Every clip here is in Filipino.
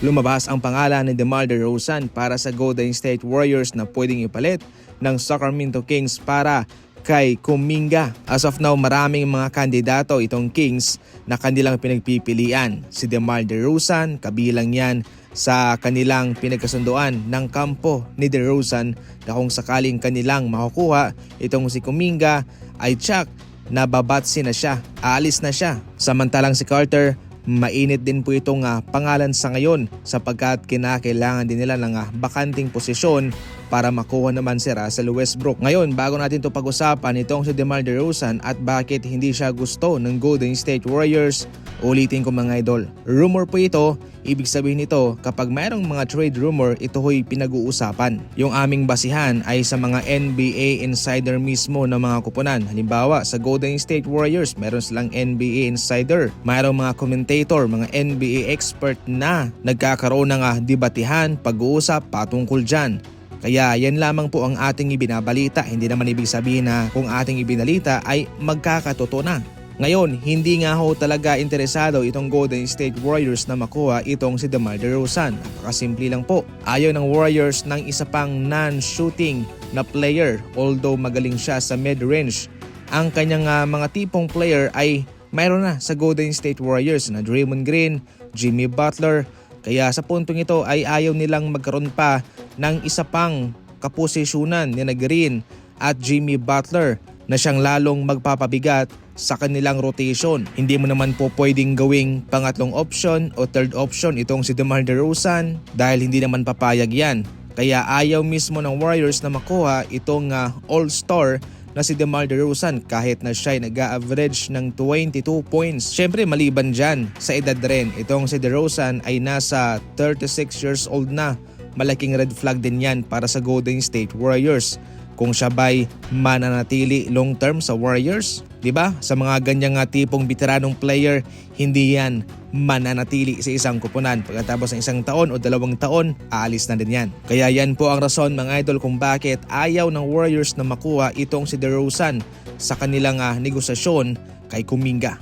Lumabas ang pangalan ni DeMar DeRozan para sa Golden State Warriors na pwedeng ipalit ng Sacramento Kings para kay Kuminga. As of now, maraming mga kandidato itong Kings na kanilang pinagpipilian. Si DeMar DeRozan, kabilang yan sa kanilang pinagkasunduan ng kampo ni DeRozan na kung sakaling kanilang makukuha itong si Kuminga ay tsak na babatsi na siya, aalis na siya. Samantalang si Carter, mainit din po itong ah, pangalan sa ngayon sapagkat kinakailangan din nila ng ah, bakanting posisyon para makuha naman si Russell Westbrook. Ngayon, bago natin ito pag-usapan itong si DeMar DeRozan at bakit hindi siya gusto ng Golden State Warriors, ulitin ko mga idol. Rumor po ito, ibig sabihin nito kapag mayroong mga trade rumor, ito ho'y pinag-uusapan. Yung aming basihan ay sa mga NBA insider mismo ng mga kupunan. Halimbawa, sa Golden State Warriors, meron silang NBA insider. Mayroong mga commentator, mga NBA expert na nagkakaroon ng ah, debatihan, pag-uusap patungkol dyan. Kaya yan lamang po ang ating ibinabalita. Hindi naman ibig sabihin na kung ating ibinalita ay magkakatotoo na. Ngayon, hindi nga ho talaga interesado itong Golden State Warriors na makuha itong si DeMar DeRozan. Napakasimple lang po. Ayaw ng Warriors ng isa pang non-shooting na player although magaling siya sa mid-range. Ang kanyang ah, mga tipong player ay mayroon na sa Golden State Warriors na Draymond Green, Jimmy Butler. Kaya sa puntong ito ay ayaw nilang magkaroon pa ng isa pang kaposisyonan ni Green at Jimmy Butler na siyang lalong magpapabigat sa kanilang rotation. Hindi mo naman po pwedeng gawing pangatlong option o third option itong si DeMar DeRozan dahil hindi naman papayag yan. Kaya ayaw mismo ng Warriors na makuha itong ah, all-star na si DeMar DeRozan kahit na siya ay nag-average ng 22 points. Siyempre maliban dyan sa edad rin, itong si DeRozan ay nasa 36 years old na. Malaking red flag din yan para sa Golden State Warriors. Kung siya ba'y mananatili long term sa Warriors, 'di ba? Sa mga ganyang nga tipong veteranong player, hindi yan mananatili sa isang kupunan. Pagkatapos ng isang taon o dalawang taon, aalis na din yan. Kaya yan po ang rason mga idol kung bakit ayaw ng Warriors na makuha itong si DeRozan sa kanilang ah, negosasyon kay Kuminga.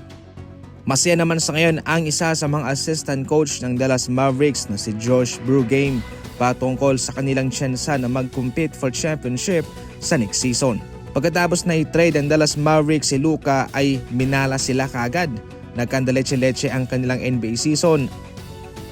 Masaya naman sa ngayon ang isa sa mga assistant coach ng Dallas Mavericks na si Josh Brugame patungkol sa kanilang tsansa na mag-compete for championship sa next season. Pagkatapos na i-trade ang Dallas Mavericks si Luka ay minala sila kagad. Nagkandaleche-leche ang kanilang NBA season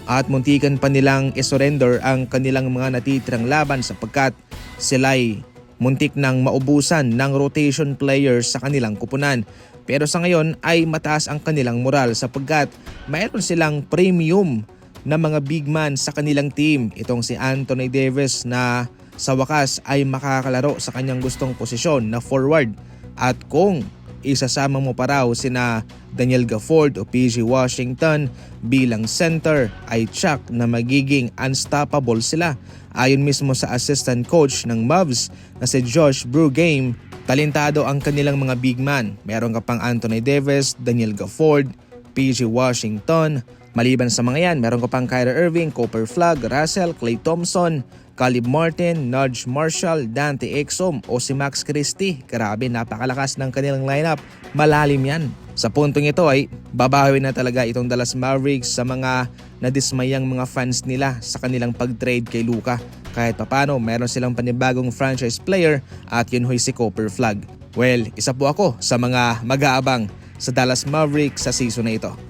at muntikan pa nilang isurrender ang kanilang mga natitirang laban sapagkat sila'y muntik nang maubusan ng rotation players sa kanilang kupunan. Pero sa ngayon ay mataas ang kanilang moral sapagkat mayroon silang premium na mga big man sa kanilang team. Itong si Anthony Davis na sa wakas ay makakalaro sa kanyang gustong posisyon na forward. At kung isasama mo pa raw sina Daniel Gafford o PG Washington bilang center ay tsak na magiging unstoppable sila. Ayon mismo sa assistant coach ng Mavs na si Josh Brugame, talentado ang kanilang mga big man. Meron ka pang Anthony Davis, Daniel Gafford, PG Washington, Maliban sa mga yan, meron ka pang Kyrie Irving, Cooper Flag, Russell, Clay Thompson, Caleb Martin, Nudge Marshall, Dante Exum o si Max Christie. Grabe, napakalakas ng kanilang lineup. Malalim yan. Sa puntong ito ay babawi na talaga itong Dallas Mavericks sa mga nadismayang mga fans nila sa kanilang pag-trade kay Luka. Kahit papano, meron silang panibagong franchise player at yun ho'y si Cooper Flag. Well, isa po ako sa mga mag-aabang sa Dallas Mavericks sa season na ito.